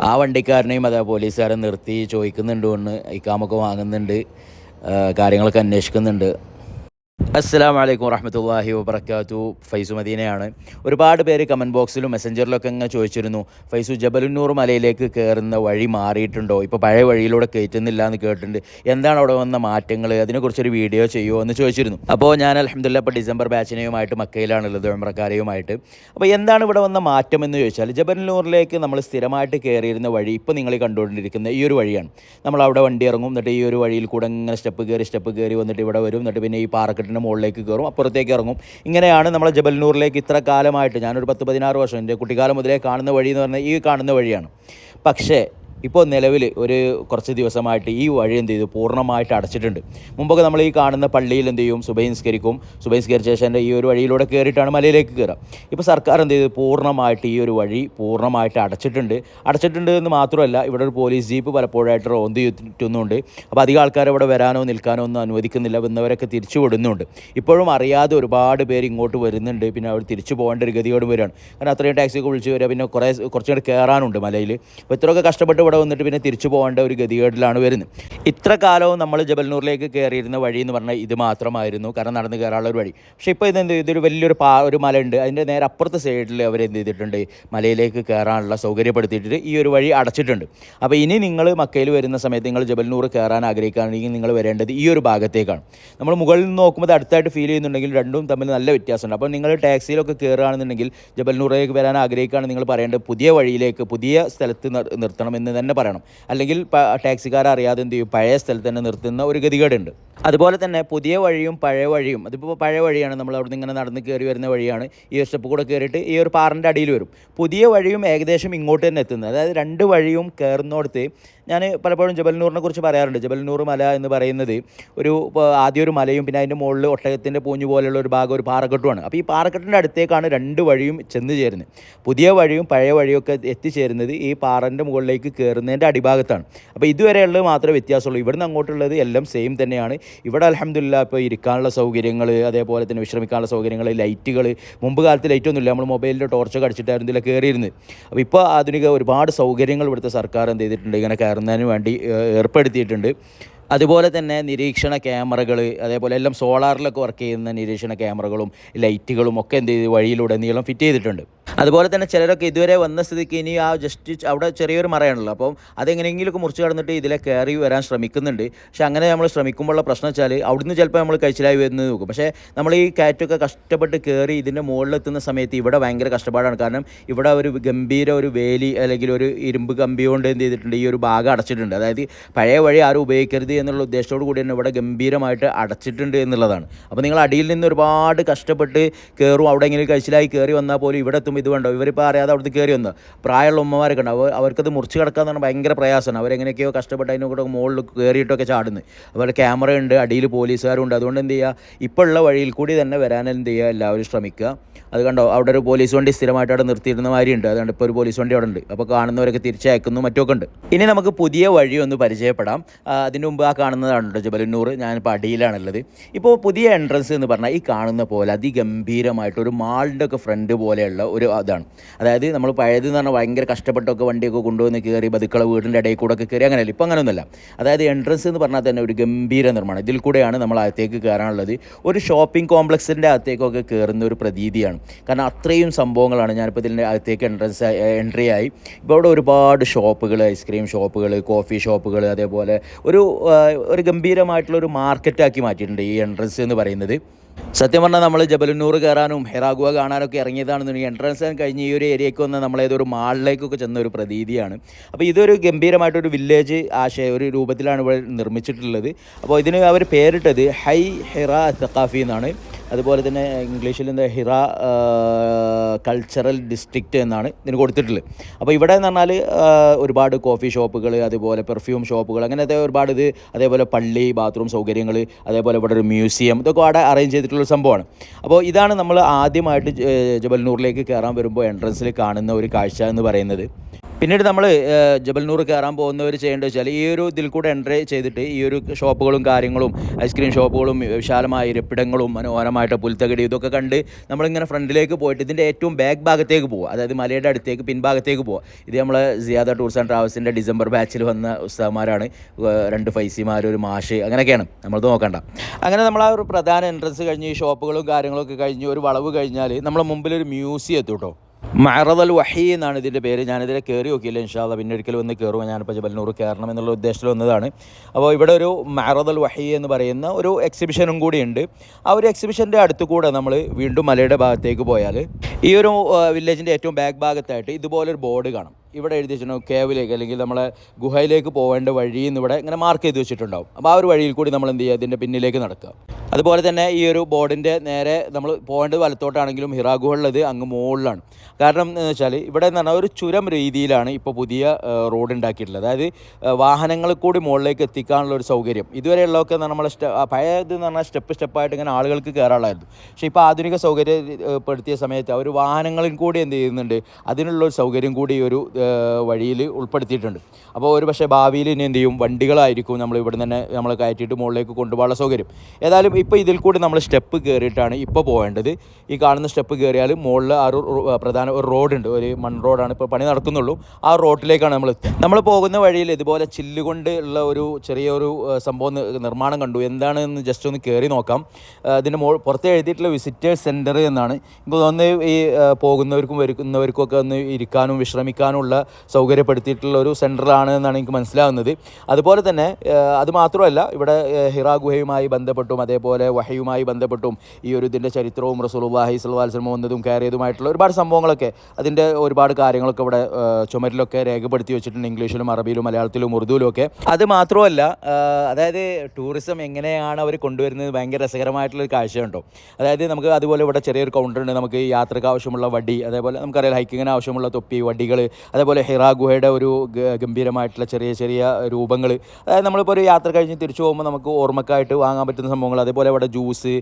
ആ വണ്ടിക്കാരനെയും അതേ പോലീസുകാരൻ നിർത്തി ചോദിക്കുന്നുണ്ട് ഒന്ന് ഇക്കാമൊക്കെ വാങ്ങുന്നുണ്ട് കാര്യങ്ങളൊക്കെ അന്വേഷിക്കുന്നുണ്ട്. അസ്സാം വലൈക്കും വറഹമത്തല്ലാഹി വബർക്കാത്തു ഫൈസു മദീനയാണ്. ഒരുപാട് പേര് കമന്റ് ബോക്സിലും മെസ്സഞ്ചറിലൊക്കെ ഇങ്ങനെ ചോദിച്ചിരുന്നു. ഫൈസു ജബലുന്നൂർ മലയിലേക്ക് കയറുന്ന വഴി മാറിയിട്ടുണ്ടോ? ഇപ്പോൾ പഴയ വഴിയിലൂടെ കയറ്റുന്നില്ല എന്ന് കേട്ടിട്ടുണ്ട്. എന്താണ് അവിടെ വന്ന മാറ്റങ്ങൾ? അതിനെക്കുറിച്ചൊരു വീഡിയോ ചെയ്യുമോ എന്ന് ചോദിച്ചിരുന്നു. അപ്പോൾ ഞാൻ അലഹമില്ല ഇപ്പോൾ ഡിസംബർ ബാച്ചിനെയുമായിട്ട് മക്കയിലാണുള്ളത് വെമ്പ്രക്കാരെയുമായിട്ട് അപ്പോൾ എന്താണ് ഇവിടെ വന്ന മാറ്റം എന്ന് ചോദിച്ചാൽ ജബലുന്നൂറിലേക്ക് നമ്മൾ സ്ഥിരമായിട്ട് കയറിയിരുന്ന വഴി ഇപ്പോൾ നിങ്ങൾ കണ്ടുകൊണ്ടിരിക്കുന്ന ഈ ഒരു വഴിയാണ്. നമ്മൾ അവിടെ വണ്ടി ഇറങ്ങും എന്നിട്ട് ഈ ഒരു വഴിയിൽ കൂടെ ഇങ്ങനെ സ്റ്റെപ്പ് കയറി സ്റ്റെപ്പ് കയറി വന്നിട്ട് ഇവിടെ വരും എന്നിട്ട് പിന്നെ ഈ പാറക്കെട്ടിന്റെ മുകളിലേക്ക് കയറും അപ്പുറത്തേക്ക് ഇറങ്ങും. ഇങ്ങനെയാണ് നമ്മൾ ജബൽനൂറിലേക്ക് ഇത്ര കാലമായിട്ട് ഞാനൊരു പത്ത് പതിനാറ് വർഷം എന്റെ കുട്ടിക്കാലം മുതലേ കാണുന്ന വഴി എന്ന് പറഞ്ഞാൽ ഈ കാണുന്ന വഴിയാണ്. പക്ഷേ ഇപ്പോൾ നിലവിൽ ഒരു കുറച്ച് ദിവസമായിട്ട് ഈ വഴി എന്ത് ചെയ്തു? പൂർണമായിട്ട് അടച്ചിട്ടുണ്ട്. മുമ്പൊക്കെ നമ്മൾ ഈ കാണുന്ന പള്ളിയിൽ എന്ത് ചെയ്യും? സുബൈൻസ്കരിക്കും സുബൈൻസ്കരിച്ച ശേഷം ഈ ഒരു വഴിയിലൂടെ കയറിയിട്ടാണ് മലയിലേക്ക് കയറുക. ഇപ്പോൾ സർക്കാർ എന്ത് ചെയ്തു? പൂർണമായിട്ട് ഈ ഒരു വഴി പൂർണമായിട്ട് അടച്ചിട്ടുണ്ട്. അടച്ചിട്ടുണ്ട് എന്ന് മാത്രമല്ല ഇവിടെ ഒരു പോലീസ് ജീപ്പ് പലപ്പോഴായിട്ട് റോന്ത് ചുറ്റുന്നുണ്ട്. അപ്പോൾ അധികം ആൾക്കാർ ഇവിടെ വരാനോ നിൽക്കാനോ ഒന്നും അനുവദിക്കുന്നില്ല. വന്നവരൊക്കെ തിരിച്ചു വിടുന്നുണ്ട്. ഇപ്പോഴും അറിയാതെ ഒരുപാട് പേര് ഇങ്ങോട്ട് വരുന്നുണ്ട്. പിന്നെ അവർ തിരിച്ചു പോകേണ്ട ഒരു ഗതിയോട് വരികയാണ്. കാരണം അത്രയും ടാക്സിയൊക്കെ വിളിച്ച് വരിക. പിന്നെ കുറേ കുറച്ചുകൂടെ കയറാനുണ്ട് മലയിൽ. അപ്പോൾ ഇത്രയൊക്കെ കഷ്ടപ്പെട്ട് ഇവിടെ വന്നിട്ട് പിന്നെ തിരിച്ചു പോകേണ്ട ഒരു ഗതികേടിലാണ് വരുന്നത്. ഇത്ര കാലവും നമ്മൾ ജബൽനൂറിലേക്ക് കയറിയിരുന്ന വഴി എന്ന് പറഞ്ഞാൽ ഇത് മാത്രമായിരുന്നു. കാരണം നടന്ന് കയറാനുള്ള ഒരു വഴി. പക്ഷേ ഇപ്പോൾ ഇതെന്ത് ഇതൊരു വലിയൊരു പാ ഒരു മലയുണ്ട്. അതിന്റെ നേരെ അപ്പുറത്തെ സൈഡിൽ അവർ എന്ത് ചെയ്തിട്ടുണ്ട്? മലയിലേക്ക് കയറാനുള്ള സൗകര്യപ്പെടുത്തിയിട്ട് ഈ ഒരു വഴി അടച്ചിട്ടുണ്ട്. അപ്പോൾ ഇനി നിങ്ങൾ മക്കയിൽ വരുന്ന സമയത്ത് നിങ്ങൾ ജബൽനൂർ കയറാൻ ആഗ്രഹിക്കുകയാണെങ്കിൽ നിങ്ങൾ വരേണ്ടത് ഈ ഒരു ഭാഗത്തേക്കാണ്. നമ്മൾ മുകളിൽ നിന്ന് നോക്കുമ്പോൾ അടുത്തായിട്ട് ഫീൽ ചെയ്യുന്നുണ്ടെങ്കിൽ രണ്ടും തമ്മിൽ നല്ല വ്യത്യാസമുണ്ട്. അപ്പോൾ നിങ്ങൾ ടാക്സിയിലൊക്കെ കയറുകയാണെന്നുണ്ടെങ്കിൽ ജബൽനൂറിലേക്ക് വരാൻ ആഗ്രഹിക്കുകയാണ് നിങ്ങൾ പറയേണ്ടത് പുതിയ വഴിയിലേക്ക് പുതിയ സ്ഥലത്ത് നിർ- തന്നെ പറയണം. അല്ലെങ്കിൽ ടാക്സിക്കാർ അറിയാതെ എന്ത് ചെയ്യും? പഴയ സ്ഥലത്ത് തന്നെ നിർത്തുന്ന ഒരു ഗതികേടുണ്ട്. അതുപോലെ തന്നെ പുതിയ വഴിയും പഴയ വഴിയും അതിപ്പോൾ പഴയ വഴിയാണ് നമ്മൾ അവിടെ നിന്ന് ഇങ്ങനെ നടന്ന് കയറി വരുന്ന വഴിയാണ്. ഈ ഒരു സ്റ്റെപ്പ് കൂടെ കയറിയിട്ട് ഈ ഒരു പാറിന്റെ അടിയിൽ വരും. പുതിയ വഴിയും ഏകദേശം ഇങ്ങോട്ട് തന്നെ എത്തുന്നത്. അതായത് രണ്ട് വഴിയും കയറുന്നോടത്ത് ഞാൻ പലപ്പോഴും ജബൽനൂറിനെ കുറിച്ച് പറയാറുണ്ട്. ജബൽനൂർ മല എന്ന് പറയുന്നത് ഒരു ആദ്യം ഒരു മലയും പിന്നെ അതിന്റെ മുകളിൽ ഒട്ടകത്തിന്റെ പൂഞ്ഞു പോലെയുള്ള ഒരു ഭാഗം ഒരു പാറക്കെട്ടുമാണ്. അപ്പോൾ ഈ പാറക്കെട്ടിന്റെ അടുത്തേക്കാണ് രണ്ട് വഴിയും ചെന്ന് ചേരുന്നത്. പുതിയ വഴിയും പഴയ വഴിയൊക്കെ എത്തിച്ചേരുന്നത് ഈ പാറന്റെ മുകളിലേക്ക് കയറുന്നതിന്റെ അടിഭാഗത്താണ്. അപ്പോൾ ഇതുവരെയുള്ളത് മാത്രമേ വ്യത്യാസമുള്ളൂ. ഇവിടുന്ന് അങ്ങോട്ടുള്ളത് എല്ലാം സെയിം തന്നെയാണ്. ഇവിടെ അലഹമില്ല ഇപ്പോൾ ഇരിക്കാനുള്ള സൗകര്യങ്ങൾ അതേപോലെ തന്നെ വിശ്രമിക്കാനുള്ള സൗകര്യങ്ങൾ ലൈറ്റുകൾ. മുമ്പ് കാലത്ത് ലൈറ്റൊന്നുമില്ല നമ്മൾ മൊബൈലിന്റെ ടോർച്ചൊക്കെ അടിച്ചിട്ടായിരുന്നു ഇതിൽ കയറിയിരുന്നത്. അപ്പോൾ ഇപ്പോൾ ആധുനിക ഒരുപാട് സൗകര്യങ്ങൾ ഇവിടുത്തെ സർക്കാർ എന്ത് ചെയ്തിട്ടുണ്ട്? ഇങ്ങനെ കയറുന്നതിന് വേണ്ടി ഏർപ്പെടുത്തിയിട്ടുണ്ട്. അതുപോലെ തന്നെ നിരീക്ഷണ ക്യാമറകൾ അതേപോലെ എല്ലാം സോളാറിലൊക്കെ വർക്ക് ചെയ്യുന്ന നിരീക്ഷണ ക്യാമറകളും ലൈറ്റുകളും ഒക്കെ എന്ത് ചെയ്ത്? വഴിയിലൂടെ നീളം ഫിറ്റ് ചെയ്തിട്ടുണ്ട്. അതുപോലെ തന്നെ ചിലരൊക്കെ ഇതുവരെ വന്ന സ്ഥിതിക്ക് ഇനി ആ ജസ്റ്റ് അവിടെ ചെറിയൊരു മറയാണല്ലോ. അപ്പം അതെങ്ങനെയെങ്കിലുമൊക്കെ മുറിച്ച് കടന്നിട്ട് ഇതിലെ കയറി വരാൻ ശ്രമിക്കുന്നുണ്ട്. പക്ഷേ അങ്ങനെ നമ്മൾ ശ്രമിക്കുമ്പോഴുള്ള പ്രശ്നം വെച്ചാൽ അവിടുന്ന് ചിലപ്പോൾ നമ്മൾ കഴിച്ചിലായി വരുന്നത് നോക്കും. പക്ഷേ നമ്മൾ ഈ കയറ്റൊക്കെ കഷ്ടപ്പെട്ട് കയറി ഇതിന്റെ മുകളിലെത്തുന്ന സമയത്ത് ഇവിടെ ഭയങ്കര കഷ്ടപ്പാടാണ്. കാരണം ഇവിടെ ഒരു ഗംഭീര ഒരു വേലി അല്ലെങ്കിൽ ഒരു ഇരുമ്പ് കമ്പി കൊണ്ട് എന്ത് ചെയ്തിട്ടുണ്ട്? ഈ ഒരു ഭാഗം അടച്ചിട്ടുണ്ട്. അതായത് പഴയ വഴി ആരും ഉപയോഗിക്കരുത് എന്നുള്ള ഉദ്ദേശത്തോടു കൂടി തന്നെ ഇവിടെ ഗംഭീരമായിട്ട് അടച്ചിട്ടുണ്ട് എന്നുള്ളതാണ്. അപ്പോൾ നിങ്ങൾ അടിയിൽ നിന്ന് ഒരുപാട് കഷ്ടപ്പെട്ട് കയറും. അവിടെ എങ്ങനെ കഴിച്ചിലായി കയറി വന്നാൽ പോലും ഇവിടെ എത്തുമ്പോൾ ഇത് വേണ്ടോ ഇവരിപ്പോൾ അറിയാതെ അവിടുത്തെ കയറി വന്നു. പ്രായമുള്ള ഉമ്മമാരൊക്കെ ഉണ്ട്. അവർ അവർക്കത് മുറിച്ച് കിടക്കാന്ന് പറഞ്ഞാൽ ഭയങ്കര പ്രയാസമാണ്. അവരെങ്ങനെയൊക്കെയോ കഷ്ടപ്പെട്ട് അതിന്റെ കൂടെ മുകളിൽ കയറിയിട്ടൊക്കെ ചാടുന്നത് അതുപോലെ ക്യാമറ ഉണ്ട് അടിയിൽ പോലീസുകാരും ഉണ്ട് അതുകൊണ്ട് എന്ത് ചെയ്യുക ഇപ്പോൾ ഉള്ള വഴിയിൽ കൂടി തന്നെ വരാൻ എന്ത് ചെയ്യുക എല്ലാവരും ശ്രമിക്കുക. അത് കണ്ടോ? അവിടെ ഒരു പോലീസ് വണ്ടി സ്ഥിരമായിട്ട് അവിടെ നിർത്തിയിരുന്ന മാതിരിയുണ്ട് അതുകൊണ്ട് ഇപ്പോൾ ഒരു പോലീസ് വണ്ടി അവിടെ ഉണ്ട്. അപ്പോൾ കാണുന്നവരൊക്കെ തിരിച്ചയക്കുന്നു മറ്റൊക്കെ ഉണ്ട്. ഇനി നമുക്ക് പുതിയ വഴി ഒന്ന് പരിചയപ്പെടാം. അതിന്റെ അതിന് മുമ്പ് ആ കാണുന്നതാണ് ജബലന്നൂർ. ഞാനിപ്പോൾ അടിയിലാണുള്ളത്. ഇപ്പോൾ പുതിയ എൻട്രൻസ് എന്ന് പറഞ്ഞാൽ ഈ കാണുന്ന പോലെ അതിഗംഭീരമായിട്ട് ഒരു മാളിന്റെ ഒക്കെ ഫ്രണ്ട് പോലെയുള്ള ഒരു അതാണ്. അതായത് നമ്മൾ പഴയത് എന്ന് പറഞ്ഞാൽ ഭയങ്കര കഷ്ടപ്പെട്ടൊക്കെ വണ്ടിയൊക്കെ കൊണ്ടുവന്ന് കയറി ബതുക്കളെ വീടിന്റെ ഇടയിൽ കൂടെ ഒക്കെ കയറി അങ്ങനെയല്ല? ഇപ്പോൾ അങ്ങനെയൊന്നുമല്ല. അതായത് എൻട്രൻസ് എന്ന് പറഞ്ഞാൽ തന്നെ ഒരു ഗംഭീര നിർമ്മാണം. ഇതിൽ കൂടെയാണ് നമ്മൾ അകത്തേക്ക് കയറാനുള്ളത്. ഒരു ഷോപ്പിംഗ് കോംപ്ലക്സിന്റെ അകത്തേക്കൊക്കെ കയറുന്ന ഒരു പ്രതീതിയാണ്. കാരണം അത്രയും സംഭവങ്ങളാണ് ഞാനിപ്പോൾ ഇതിന്റെ അകത്തേക്ക് എൻട്രൻസ് എൻട്രി ആയി. ഇപ്പോൾ അവിടെ ഒരുപാട് ഷോപ്പുകൾ ഐസ്ക്രീം ഷോപ്പുകൾ കോഫി ഷോപ്പുകൾ അതേപോലെ ഒരു ഒരു ഗംഭീരമായിട്ടുള്ള ഒരു മാർക്കറ്റാക്കി മാറ്റിയിട്ടുണ്ട് ഈ എൻട്രൻസ് എന്ന് പറയുന്നത്. സത്യം പറഞ്ഞാൽ നമ്മൾ ജബലുന്നൂർ കയറാനും ഹെറാഗുവ കാണാനൊക്കെ ഇറങ്ങിയതാണെന്നുണ്ടെങ്കിൽ എൻട്രൻസ് കഴിഞ്ഞ് ഈ ഒരു ഏരിയയ്ക്ക് വന്ന് നമ്മൾ ഏതൊരു മാളിലേക്കൊക്കെ ചെന്ന ഒരു പ്രതീതിയാണ്. അപ്പോൾ ഇതൊരു ഗംഭീരമായിട്ടൊരു വില്ലേജ് ആശയ ഒരു രൂപത്തിലാണ് ഇവിടെ നിർമ്മിച്ചിട്ടുള്ളത്. അപ്പോൾ ഇതിന് അവർ പേരിട്ടത് ഹൈ ഹിറ സഖാഫി എന്നാണ്. അതുപോലെ തന്നെ ഇംഗ്ലീഷിൽ എന്താ ഹിറ കൾച്ചറൽ ഡിസ്ട്രിക്റ്റ് എന്നാണ് ഇതിന് കൊടുത്തിട്ടുള്ളത്. അപ്പോൾ ഇവിടെ എന്ന് പറഞ്ഞാൽ ഒരുപാട് കോഫി ഷോപ്പുകൾ അതുപോലെ പെർഫ്യൂം ഷോപ്പുകൾ അങ്ങനത്തെ ഒരുപാട് ഇത് അതേപോലെ പള്ളി ബാത്റൂം സൗകര്യങ്ങൾ അതേപോലെ ഇവിടെ ഒരു മ്യൂസിയം ഇതൊക്കെ അവിടെ അറേഞ്ച് ചെയ്തിട്ടുള്ള സംഭവമാണ്. അപ്പോൾ ഇതാണ് നമ്മൾ ആദ്യമായിട്ട് ജബൽനൂറിലേക്ക് കയറാൻ വരുമ്പോൾ എൻട്രൻസിൽ കാണുന്ന ഒരു കാഴ്ച എന്ന് പറയുന്നത്. പിന്നീട് നമ്മൾ ജബൽനൂർ കയറാൻ പോകുന്നവർ ചെയ്യേണ്ടത് വെച്ചാൽ ഈ ഒരു ഇതിൽ കൂടെ എൻട്രി ചെയ്തിട്ട് ഈ ഒരു ഷോപ്പുകളും കാര്യങ്ങളും ഐസ്ക്രീം ഷോപ്പുകളും വിശാലമായ ഇരിപ്പിടങ്ങളും മനോഹരമായിട്ട് പുൽത്തകടി ഇതൊക്കെ കണ്ട് നമ്മളിങ്ങനെ ഫ്രണ്ടിലേക്ക് പോയിട്ട് ഇതിന്റെ ഏറ്റവും ബാക്ക് ഭാഗത്തേക്ക് പോകുക അതായത് മലയുടെ അടുത്തേക്ക് പിൻഭാഗത്തേക്ക് പോകുക ഇത് നമ്മൾ സിയാദ ടൂർസ് ആൻഡ് ട്രാവൽസിന്റെ ഡിസംബർ ബാച്ചിൽ വന്ന ഉസ്താമാരാണ് രണ്ട് ഫൈസിമാർ ഒരു മാഷ് അങ്ങനെയൊക്കെയാണ്. നമ്മൾ നോക്കണ്ട. അങ്ങനെ നമ്മൾ ആ ഒരു പ്രധാന എൻട്രൻസ് കഴിഞ്ഞ് ഈ ഷോപ്പുകളും കാര്യങ്ങളൊക്കെ കഴിഞ്ഞ് ഒരു വളവ് കഴിഞ്ഞാൽ നമ്മളെ മുമ്പിൽ ഒരു മ്യൂസിയം എത്തും കേട്ടോ മറദൽ വഹി എന്നാണ് ഇതിന്റെ പേര്. ഞാനിതിൽ കയറി നോക്കിയില്ല ഇൻഷാല്ല പിന്നെ ഒരിക്കൽ വന്ന് കയറുമ്പോൾ ഞാനിപ്പോൾ ജബൽനൂർ കയറണം എന്നുള്ള ഉദ്ദേശത്തിൽ വന്നതാണ്. അപ്പോൾ ഇവിടെ ഒരു മറദൽ വഹി എന്ന് പറയുന്ന ഒരു എക്സിബിഷനും കൂടിയുണ്ട് ആ ഒരു എക്സിബിഷന്റെ അടുത്ത് കൂടെ നമ്മൾ വീണ്ടും മലയുടെ ഭാഗത്തേക്ക് പോയാൽ ഈ ഒരു വില്ലേജിന്റെ ഏറ്റവും ബാക്ക് ഭാഗത്തായിട്ട് ഇതുപോലൊരു ബോർഡ് കാണാം. ഇവിടെ എഴുതി വെച്ചിട്ടുണ്ടാവും കേവിലേക്ക് അല്ലെങ്കിൽ നമ്മളെ ഗുഹയിലേക്ക് പോകേണ്ട വഴി എന്ന് ഇവിടെ ഇങ്ങനെ മാർക്ക് ചെയ്ത് വെച്ചിട്ടുണ്ടാവും. അപ്പോൾ ആ ഒരു വഴിയിൽ കൂടി നമ്മൾ എന്ത് ചെയ്യുക? ഇതിന്റെ പിന്നിലേക്ക് നടക്കുക. അതുപോലെ തന്നെ ഈ ഒരു ബോർഡിന്റെ നേരെ നമ്മൾ പോകേണ്ടത് വലത്തോട്ടാണെങ്കിലും ഹിറാഗുഹുള്ളത് അങ്ങ് മുകളിലാണ്. കാരണം എന്ന് വെച്ചാൽ ഇവിടെ എന്ന് പറഞ്ഞാൽ ഒരു ചുരം രീതിയിലാണ് ഇപ്പോൾ പുതിയ റോഡ് ഉണ്ടാക്കിയിട്ടുള്ളത്. അതായത് വാഹനങ്ങൾ കൂടി മുകളിലേക്ക് എത്തിക്കാനുള്ള ഒരു സൗകര്യം. ഇതുവരെയുള്ളതൊക്കെ നമ്മൾ സ്റ്റെ പഴയത് എന്ന് പറഞ്ഞാൽ സ്റ്റെപ്പ് സ്റ്റെപ്പായിട്ട് ഇങ്ങനെ ആളുകൾക്ക് കയറാനുള്ളായിരുന്നു പക്ഷേ ഇപ്പോൾ ആധുനിക സൗകര്യപ്പെടുത്തിയ സമയത്ത് അവർ വാഹനങ്ങളിൽ കൂടി എന്ത് ചെയ്യുന്നുണ്ട്? അതിനുള്ള ഒരു സൗകര്യം കൂടി ഒരു വഴിയിൽ ഉൾപ്പെടുത്തിയിട്ടുണ്ട്. അപ്പോൾ ഒരു പക്ഷേ ഭാവിയിൽ ഇനി എന്ത് ചെയ്യും? വണ്ടികളായിരിക്കും നമ്മൾ ഇവിടെ തന്നെ നമ്മൾ കയറ്റിയിട്ട് മുകളിലേക്ക് കൊണ്ടുപോകാനുള്ള സൗകര്യം. ഏതായാലും ഇപ്പോൾ ഇതിൽ കൂടി നമ്മൾ സ്റ്റെപ്പ് കയറിയിട്ടാണ് ഇപ്പോൾ പോകേണ്ടത്. ഈ കാണുന്ന സ്റ്റെപ്പ് കയറിയാൽ മുകളിൽ ആ ഒരു പ്രധാന ഒരു റോഡുണ്ട്. ഒരു മൺ റോഡാണ് ഇപ്പോൾ പണി നടക്കുന്നുള്ളൂ. ആ റോഡിലേക്കാണ് നമ്മൾ നമ്മൾ പോകുന്ന വഴിയിൽ ഇതുപോലെ ചില്ലുകൊണ്ട് ഉള്ള ഒരു ചെറിയൊരു സംഭവം നിർമ്മാണം കണ്ടു. എന്താണെന്ന് ജസ്റ്റ് ഒന്ന് കയറി നോക്കാം. അതിന്റെ മോ പുറത്ത് എഴുതിയിട്ടുള്ള വിസിറ്റേഴ്സ് സെന്റർ എന്നാണ് എനിക്ക് തോന്നുന്നത് ഈ പോകുന്നവർക്കും വരുന്നവർക്കും ഒക്കെ ഒന്ന് ഇരിക്കാനും വിശ്രമിക്കാനുമുള്ള സൗകര്യപ്പെടുത്തിയിട്ടുള്ള ഒരു സെന്ററാണ് എന്നാണ് എനിക്ക് മനസ്സിലാകുന്നത് അതുപോലെ തന്നെ അതുമാത്രമല്ല അത് മാത്രമല്ല ഇവിടെ ഹിറ ഗുഹയുമായി ബന്ധപ്പെട്ടും അതേപോലെ വഹയുമായി ബന്ധപ്പെട്ടും ഈ ഒരു ഇതിന്റെ ചരിത്രവും റസൂലുള്ളാഹി സ്വല്ലല്ലാഹി അലൈഹി വന്നതും കയറിയതുമായിട്ടുള്ള ഒരുപാട് സംഭവങ്ങളൊക്കെ അതിന്റെ ഒരുപാട് കാര്യങ്ങളൊക്കെ ഇവിടെ ചുമരിലൊക്കെ രേഖപ്പെടുത്തി വെച്ചിട്ടുണ്ട് ഇംഗ്ലീഷിലും അറബിയിലും മലയാളത്തിലും ഉറുദുവിലും ഒക്കെ. അത് മാത്രമല്ല അതായത് ടൂറിസം എങ്ങനെയാണ് അവർ കൊണ്ടുവരുന്നത് ഭയങ്കര രസകരമായിട്ടുള്ളൊരു കാഴ്ചയുണ്ടോ? അതായത് നമുക്ക് അതുപോലെ ഇവിടെ ചെറിയൊരു കൗണ്ടർ ഉണ്ട് നമുക്ക് യാത്രയ്ക്ക് ആവശ്യമുള്ള വടി അതേപോലെ നമുക്കറിയാം ഹൈക്കിങ്ങിന് ആവശ്യമുള്ള തൊപ്പി വടികൾ അതേപോലെ ഹിറാ ഗുഹയുടെ ഒരു ഗംഭീരമായിട്ടുള്ള ചെറിയ ചെറിയ രൂപങ്ങൾ. അതായത് നമ്മളിപ്പോൾ ഒരു യാത്ര കഴിഞ്ഞ് തിരിച്ചു പോകുമ്പോൾ നമുക്ക് ഓർമ്മക്കായിട്ട് വാങ്ങാൻ പറ്റുന്ന സംഭവങ്ങൾ. അതേപോലെ ഇവിടെ ജ്യൂസ്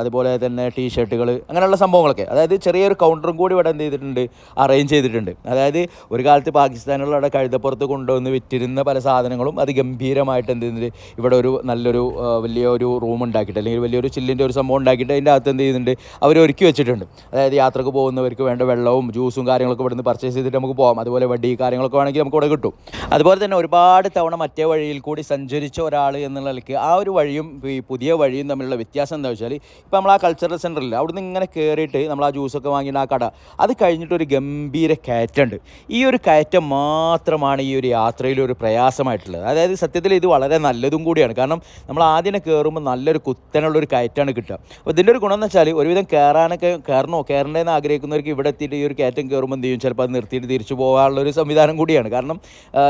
അതുപോലെ തന്നെ ടീ ഷർട്ടുകൾ അങ്ങനെയുള്ള സംഭവങ്ങളൊക്കെ. അതായത് ചെറിയൊരു കൗണ്ടറും കൂടി ഇവിടെ എന്ത് ചെയ്തിട്ടുണ്ട് അറേഞ്ച് ചെയ്തിട്ടുണ്ട്. അതായത് ഒരു കാലത്ത് പാകിസ്ഥാനിലുള്ള അവിടെ കഴുതപ്പുറത്ത് കൊണ്ടുവന്ന് വിറ്റിരുന്ന പല സാധനങ്ങളും അത് ഗംഭീരമായിട്ട് എന്ത് ചെയ്യുന്നുണ്ട് ഇവിടെ ഒരു നല്ലൊരു വലിയൊരു റൂം ഉണ്ടാക്കിയിട്ട് അല്ലെങ്കിൽ വലിയൊരു ചില്ലിന്റെ ഒരു സംഭവം ഉണ്ടാക്കിയിട്ട് അതിന്റെ അകത്ത് എന്ത് ചെയ്യുന്നുണ്ട് അവർ ഒരുക്കി വെച്ചിട്ടുണ്ട്. അതായത് യാത്രയ്ക്ക് പോകുന്നവർക്ക് വേണ്ട വെള്ളവും ജ്യൂസും കാര്യങ്ങളൊക്കെ ഇവിടുന്ന് പർച്ചേസ് ചെയ്തിട്ട് നമുക്ക് പോകാം അതുപോലെ വടി കാര്യങ്ങളൊക്കെ വേണമെങ്കിൽ നമുക്ക് ഇവിടെ കിട്ടും. അതുപോലെ തന്നെ ഒരുപാട് തവണ മറ്റേ വഴിയിൽ കൂടി സഞ്ചരിച്ച ഒരാൾ എന്നുള്ള നിലയ്ക്ക് ആ ഒരു വഴിയും ഈ പുതിയ വഴിയും തമ്മിലുള്ള വ്യത്യാസം എന്താ വെച്ചാൽ ഇപ്പോൾ നമ്മൾ ആ കൾച്ചറൽ സെന്ററിൽ അവിടുന്ന് ഇങ്ങനെ കയറിയിട്ട് നമ്മൾ ആ ജ്യൂസൊക്കെ വാങ്ങിയിട്ട് ആ കട അത് കഴിഞ്ഞിട്ട് ഒരു ഗംഭീര കയറ്റമുണ്ട്. ഈ ഒരു കയറ്റം മാത്രമാണ് ഈ ഒരു യാത്രയിൽ ഒരു പ്രയാസമായിട്ടുള്ളത്. അതായത് സത്യത്തിൽ ഇത് വളരെ നല്ലതും കൂടിയാണ്. കാരണം നമ്മൾ ആദ്യം കയറുമ്പോൾ നല്ലൊരു കുത്തനുള്ളൊരു കയറ്റാണ് കിട്ടുക. അപ്പോൾ ഇതിന്റെ ഒരു ഗുണം എന്ന് വെച്ചാൽ ഒരുവിധം കയറാനൊക്കെ കയറണോ കയറേണ്ടതെന്ന് ആഗ്രഹിക്കുന്നവർക്ക് ഇവിടെ എത്തിയിട്ട് ഈ ഒരു കയറ്റം കയറുമ്പോൾ എന്ത് ചെയ്യും? ചിലപ്പോൾ അത് നിർത്തിയിട്ട് തിരിച്ചു പോകാനുള്ള ഒരു സംവിധാനം കൂടിയാണ്. കാരണം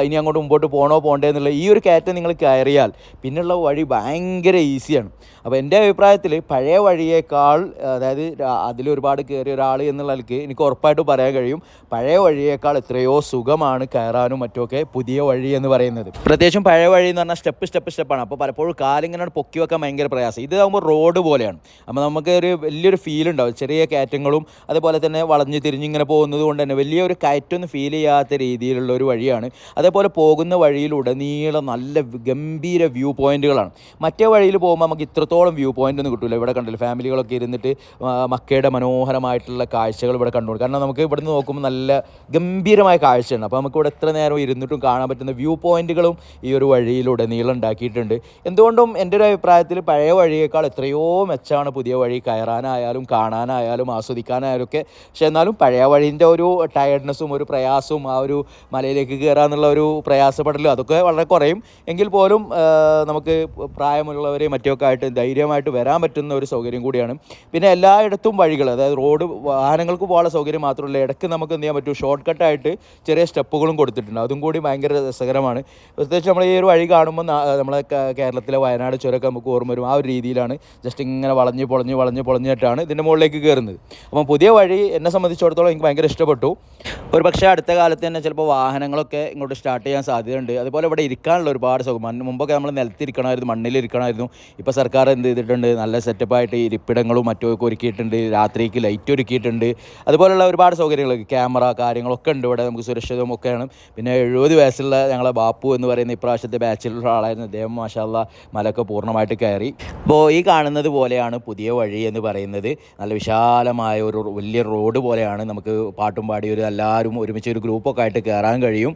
ഇനി അങ്ങോട്ട് മുമ്പോട്ട് പോകണോ പോകണ്ടേ എന്നുള്ള ഈ ഒരു കയറ്റം നിങ്ങൾ കയറിയാൽ പിന്നെയുള്ള വഴി ഭയങ്കര ഈസിയാണ്. അപ്പോൾ എന്റെ അഭിപ്രായത്തിൽ പഴയ വഴിയേക്കാൾ അതായത് അതിലൊരുപാട് കയറിയ ഒരാൾ എന്നുള്ള നിലയ്ക്ക് എനിക്ക് ഉറപ്പായിട്ട് പറയാൻ കഴിയും. പഴയ വഴിയേക്കാൾ എത്രയോ സുഖമാണ് കയറാനും മറ്റുമൊക്കെ പുതിയ വഴി എന്ന് പറയുന്നത്. പ്രത്യേകിച്ചും പഴയ വഴി എന്ന് പറഞ്ഞാൽ സ്റ്റെപ്പ് സ്റ്റെപ്പ് സ്റ്റെപ്പാണ്. അപ്പോൾ പലപ്പോഴും കാലിങ്ങനെ പൊക്കി വെക്കാൻ ഭയങ്കര പ്രയാസം. ഇതാകുമ്പോൾ റോഡ് പോലെയാണ്. അപ്പോൾ നമുക്ക് ഒരു വലിയൊരു ഫീൽ ഉണ്ടാവും. ചെറിയ കയറ്റങ്ങളും അതുപോലെ തന്നെ വളഞ്ഞ് തിരിഞ്ഞിങ്ങനെ പോകുന്നത് കൊണ്ട് തന്നെ വലിയൊരു കയറ്റമൊന്നും ഫീൽ ചെയ്യാത്ത രീതിയിലുള്ള ഒരു വഴിയാണ്. അതേപോലെ പോകുന്ന വഴിയിലുടനീളം നല്ല ഗംഭീര വ്യൂ പോയിന്റുകളാണ് മറ്റേ വഴിയിൽ പോകുമ്പോൾ നമുക്ക് ഇത്രത്തോളം വ്യൂ പോയിന്റ് ഒന്നും കിട്ടില്ല ഇവിടെ കണ്ടില്ല ഫാമിലികളൊക്കെ ഇരുന്നിട്ട് മക്കയുടെ മനോഹരമായിട്ടുള്ള കാഴ്ചകൾ ഇവിടെ കണ്ടു. കാരണം നമുക്ക് ഇവിടുന്ന് നോക്കുമ്പോൾ നല്ല ഗംഭീരമായ കാഴ്ചയാണ്. അപ്പോൾ നമുക്ക് ഇവിടെ എത്ര നേരം ഇരുന്നിട്ടും കാണാൻ പറ്റുന്ന വ്യൂ പോയിന്റുകളും ഈ ഒരു വഴിയിലൂടെ നീളം ഉണ്ടാക്കിയിട്ടുണ്ട്. എന്തുകൊണ്ടും എന്റെ ഒരു അഭിപ്രായത്തിൽ പഴയ വഴിയേക്കാൾ എത്രയോ മെച്ചമാണ് പുതിയ വഴി. കയറാനായാലും കാണാനായാലും ആസ്വദിക്കാനായാലും ഒക്കെ. പക്ഷേ എന്നാലും പഴയ വഴീന്റെ ഒരു ടയർഡ്നെസ്സും ഒരു പ്രയാസവും ആ ഒരു മലയിലേക്ക് കയറുക എന്നുള്ള ഒരു പ്രയാസപ്പെടലും അതൊക്കെ വളരെ കുറയും. എങ്കിൽ പോലും നമുക്ക് പ്രായമുള്ളവരെയും മറ്റൊക്കെ ആയിട്ട് ധൈര്യമായിട്ട് വരാൻ പറ്റുന്ന ഒരു സൗകര്യം കൂടിയാണ്. പിന്നെ എല്ലായിടത്തും വഴികൾ അതായത് റോഡ് വാഹനങ്ങൾക്ക് പോകാനുള്ള സൗകര്യം മാത്രമല്ല ഇടയ്ക്ക് നമുക്ക് എന്ത് ചെയ്യാൻ പറ്റും? ഷോർട്ട് കട്ടായിട്ട് ചെറിയ സ്റ്റെപ്പുകളും കൊടുത്തിട്ടുണ്ട്. അതും കൂടി ഭയങ്കര രസകരമാണ്. പ്രത്യേകിച്ച് നമ്മൾ ഈ ഒരു വഴി കാണുമ്പോൾ നമ്മളെ കേരളത്തിലെ വയനാട് ചുരമൊക്കെ നമുക്ക് ഓർമ്മ വരും. ആ ഒരു രീതിയിലാണ് ജസ്റ്റ് ഇങ്ങനെ വളഞ്ഞ് പൊളഞ്ഞ് വളഞ്ഞ് പൊളഞ്ഞിട്ടാണ് ഇതിന്റെ മുകളിലേക്ക് കയറുന്നത്. അപ്പം പുതിയ വഴി എന്നെ സംബന്ധിച്ചിടത്തോളം എനിക്ക് ഭയങ്കര ഇഷ്ടപ്പെട്ടു. ഒരു പക്ഷേ അടുത്ത കാലത്ത് തന്നെ ചിലപ്പോൾ വാഹനങ്ങളൊക്കെ ഇങ്ങോട്ട് സ്റ്റാർട്ട് ചെയ്യാൻ സാധ്യതയുണ്ട്. അതുപോലെ ഇവിടെ ഇരിക്കാനുള്ള ഒരുപാട് മണ്ണ് മുമ്പൊക്കെ നമ്മൾ നിലത്തിരിക്കണമായിരുന്നു മണ്ണിലിരിക്കണമായിരുന്നു. ഇപ്പോൾ സർക്കാർ എന്ത് ചെയ്തിട്ടുണ്ട്? നല്ല സെറ്റപ്പായിട്ട് ഇരിപ്പിടങ്ങളും മറ്റുമൊക്കെ ഒരുക്കിയിട്ടുണ്ട്. രാത്രിക്ക് ലൈറ്റ് ഒരുക്കിയിട്ടുണ്ട്. അതുപോലുള്ള ഒരുപാട് സൗകര്യങ്ങൾ ക്യാമറ കാര്യങ്ങളൊക്കെ ഉണ്ട് ഇവിടെ നമുക്ക് സുരക്ഷിതവും ഒക്കെയാണ് പിന്നെ എഴുപത് വയസ്സുള്ള ഞങ്ങളെ ബാപ്പു എന്ന് പറയുന്ന ഇപ്രാവശ്യത്തെ ബാച്ചിലുള്ള ആളായിരുന്നു. അദ്ദേഹം മാഷാല്ല മലയൊക്കെ പൂർണമായിട്ട് കയറി. അപ്പോൾ ഈ കാണുന്നത് പോലെയാണ് പുതിയ വഴി എന്ന് പറയുന്നത്. നല്ല വിശാലമായ ഒരു വലിയ റോഡ് പോലെയാണ്. നമുക്ക് പാട്ടും പാടി ഒരു എല്ലാവരും ഒരുമിച്ച് ഒരു ഗ്രൂപ്പൊക്കെ ആയിട്ട് കയറാൻ കഴിയും.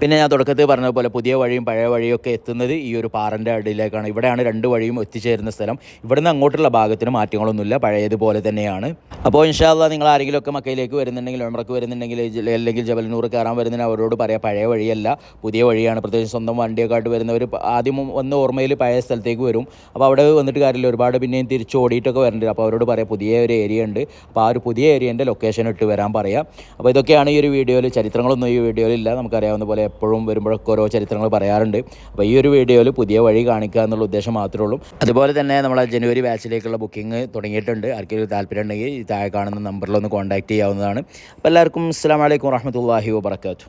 പിന്നെ ഞാൻ തുടക്കത്തിൽ പറഞ്ഞതുപോലെ പുതിയ വഴിയും പഴയ വഴിയും ഒക്കെ എത്തുന്നത് ഈ ഒരു പാറന്റെ അടിയിലേക്കാണ്. ഇവിടെയാണ് രണ്ട് വഴിയും എത്തിച്ചേരുന്ന സ്ഥലം. ഇവിടുന്ന് അങ്ങോട്ടുള്ള ഭാഗത്തിന് മാറ്റങ്ങളൊന്നുമില്ല. പഴയതുപോലെ തന്നെയാണ്. അപ്പോൾ ഇൻഷാല്ല നിങ്ങൾ ആരെങ്കിലും ഒക്കെ മക്കയിലേക്ക് വരുന്നുണ്ടെങ്കിൽ ഒമ്പറക്ക് വരുന്നുണ്ടെങ്കിൽ അല്ലെങ്കിൽ ജബലനൂർ കയറാൻ വരുന്നതിന് അവരോട് പറയാം. പഴയ വഴിയല്ല. പുതിയ വഴിയാണ്. പ്രത്യേകിച്ച് സ്വന്തം വണ്ടിയൊക്കെ ആയിട്ട് വരുന്നവർ ആദ്യം വന്ന് ഓർമ്മയിൽ പഴയ സ്ഥലത്തേക്ക് വരും. അപ്പോൾ അവിടെ വന്നിട്ട് കാര്യമില്ല. ഒരുപാട് പിന്നെയും തിരിച്ച് ഓടിയിട്ടൊക്കെ വരുന്നുണ്ട് അപ്പോൾ അവരോട് പറയാം പുതിയ ഒരു ഏരിയ ഉണ്ട്. അപ്പോൾ ആ ഒരു പുതിയ ഏരിയന്റെ ലൊക്കേഷൻ ഇട്ട് വരാൻ പറയാം. അപ്പോൾ ഇതൊക്കെയാണ് ഈ ഒരു വീഡിയോയിൽ. ചരിത്രങ്ങളൊന്നും ഈ വീഡിയോയിൽ ഇല്ല. നമുക്കറിയാവുന്ന പോലെ എപ്പോഴും വരുമ്പോഴൊക്കെ ഓരോ ചരിത്രങ്ങൾ പറയാറുണ്ട്. അപ്പോൾ ഈ ഒരു വീഡിയോയിൽ പുതിയ വഴി കാണിക്കുക എന്നുള്ള ഉദ്ദേശം മാത്രമേ ഉള്ളൂ. അതുപോലെ തന്നെ നമ്മളെ ജനുവരി ബാച്ചിലേക്കുള്ള ബുക്കിംഗ് തുടങ്ങിയിട്ടുണ്ട്. ആർക്കെങ്കിലും താല്പര്യം ഉണ്ടെങ്കിൽ താഴെ കാണുന്ന നമ്പറിലൊന്ന് കോൺടാക്ട് ചെയ്യാവുന്നതാണ്. അപ്പോൾ എല്ലാവർക്കും അസ്സാം വലൈക്കും വാഹമത്തല്ലാഹി വാബർക്കാത്തു